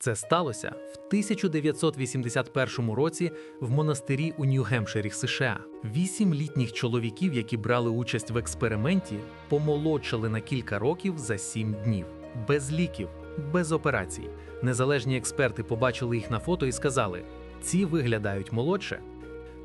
Це сталося в 1981 році в монастирі у Нью-Гемпширі, США. Вісім літніх чоловіків, які брали участь в експерименті, помолодшали на кілька років за сім днів, без ліків, без операцій. Незалежні експерти побачили їх на фото і сказали: ці виглядають молодше.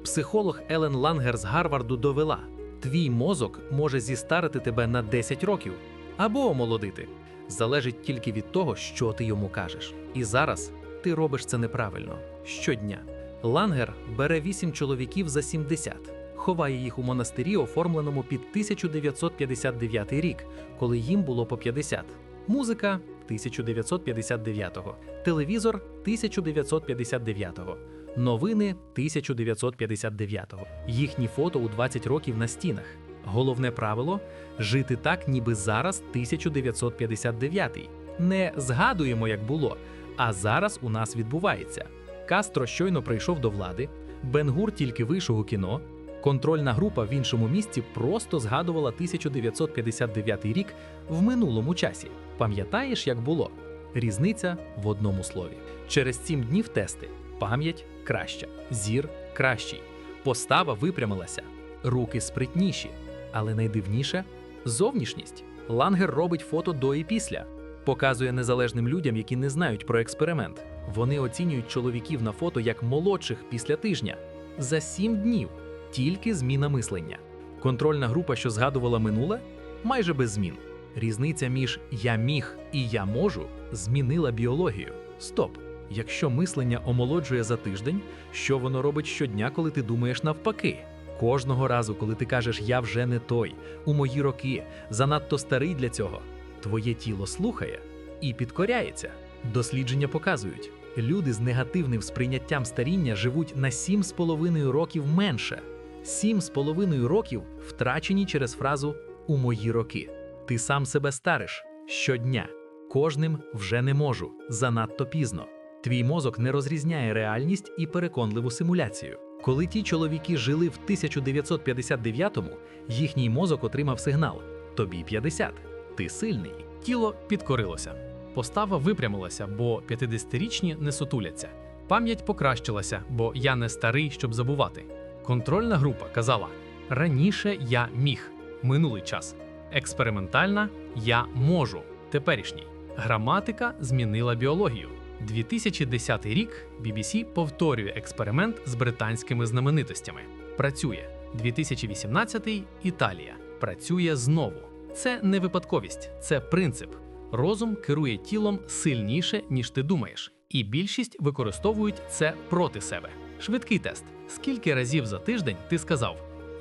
Психолог Елен Лангер з Гарварду довела: твій мозок може зістарити тебе на 10 років або омолодити. Залежить тільки від того, що ти йому кажеш. І зараз ти робиш це неправильно щодня. Лангер бере 8 чоловіків за 70, ховає їх у монастирі, оформленому під 1959 рік, коли їм було по 50. Музика 1959-го, телевізор 1959-го, новини 1959-го, їхні фото у 20 років на стінах. Головне правило жити так, ніби зараз 1959. Не згадуємо, як було, а зараз у нас відбувається. Кастро щойно прийшов до влади, Бенгур тільки вийшов у кіно. Контрольна група в іншому місці просто згадувала 1959 рік в минулому часі. Пам'ятаєш, як було? Різниця в одному слові. Через сім днів тести: пам'ять краща, зір кращий, постава випрямилася, руки спритніші. Але найдивніше зовнішність. Лангер робить фото до і після, показує незалежним людям, які не знають про експеримент. Вони оцінюють чоловіків на фото як молодших після тижня за сім днів, тільки зміна мислення. Контрольна група, що згадувала минуле, майже без змін. Різниця між я міг і я можу змінила біологію. Стоп! Якщо мислення омолоджує за тиждень, що воно робить щодня, коли ти думаєш навпаки? Кожного разу, коли ти кажеш я вже не той, у мої роки, занадто старий для цього, твоє тіло слухає і підкоряється. Дослідження показують, люди з негативним сприйняттям старіння живуть на 7,5 років менше. 7,5 років втрачені через фразу у мої роки. Ти сам себе стариш щодня. Кожним вже не можу, занадто пізно. Твій мозок не розрізняє реальність і переконливу симуляцію. Коли ті чоловіки жили в 1959-му, їхній мозок отримав сигнал: тобі 50, ти сильний. Тіло підкорилося. Постава випрямилася, бо 50-річні не сутуляться. Пам'ять покращилася, бо я не старий, щоб забувати. Контрольна група казала: раніше я міг, минулий час. Експериментальна я можу, теперішній. Граматика змінила біологію. 2010 рік BBC повторює експеримент з британськими знаменитостями. Працює 2018 Італія. Працює знову. Це не випадковість, це принцип. Розум керує тілом сильніше, ніж ти думаєш, і більшість використовують це проти себе. Швидкий тест: скільки разів за тиждень ти сказав: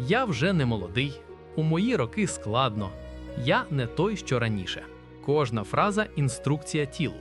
Я вже не молодий, у мої роки складно, я не той, що раніше. Кожна фраза інструкція тілу: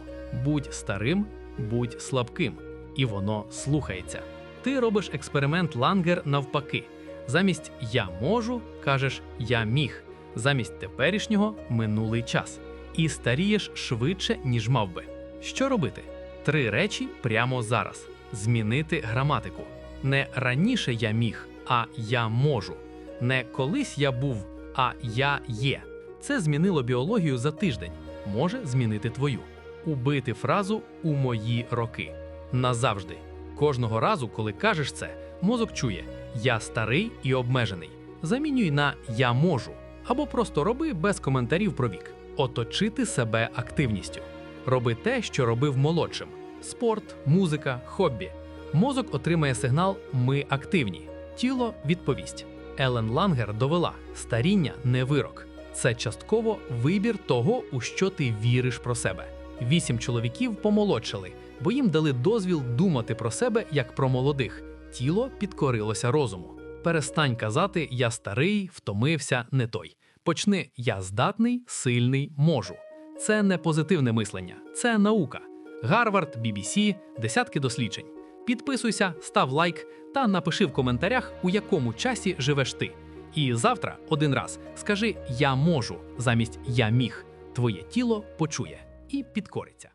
будь старим, будь слабким, і воно слухається. Ти робиш експеримент лангер навпаки. Замість я можу кажеш я міг, замість теперішнього минулий час. І старієш швидше, ніж мав би. Що робити? Три речі прямо зараз: змінити граматику. Не раніше я міг, а я можу. Не колись я був, а я є. Це змінило біологію за тиждень, може змінити твою. Убити фразу у мої роки. Назавжди. Кожного разу, коли кажеш це, мозок чує Я старий і обмежений. Замінюй на Я можу або просто роби без коментарів про вік. Оточити себе активністю. Роби те, що робив молодшим: спорт, музика, хобі. Мозок отримає сигнал Ми активні. Тіло відповість. Елен Лангер довела: старіння не вирок. Це частково вибір того, у що ти віриш про себе. Вісім чоловіків помолодшали, бо їм дали дозвіл думати про себе як про молодих. Тіло підкорилося розуму. Перестань казати Я старий, втомився, не той. Почни Я здатний, сильний, можу. Це не позитивне мислення, це наука. Гарвард, BBC, десятки досліджень. Підписуйся, став лайк та напиши в коментарях, у якому часі живеш ти. І завтра один раз скажи Я можу замість Я міг. Твоє тіло почує і підкориться.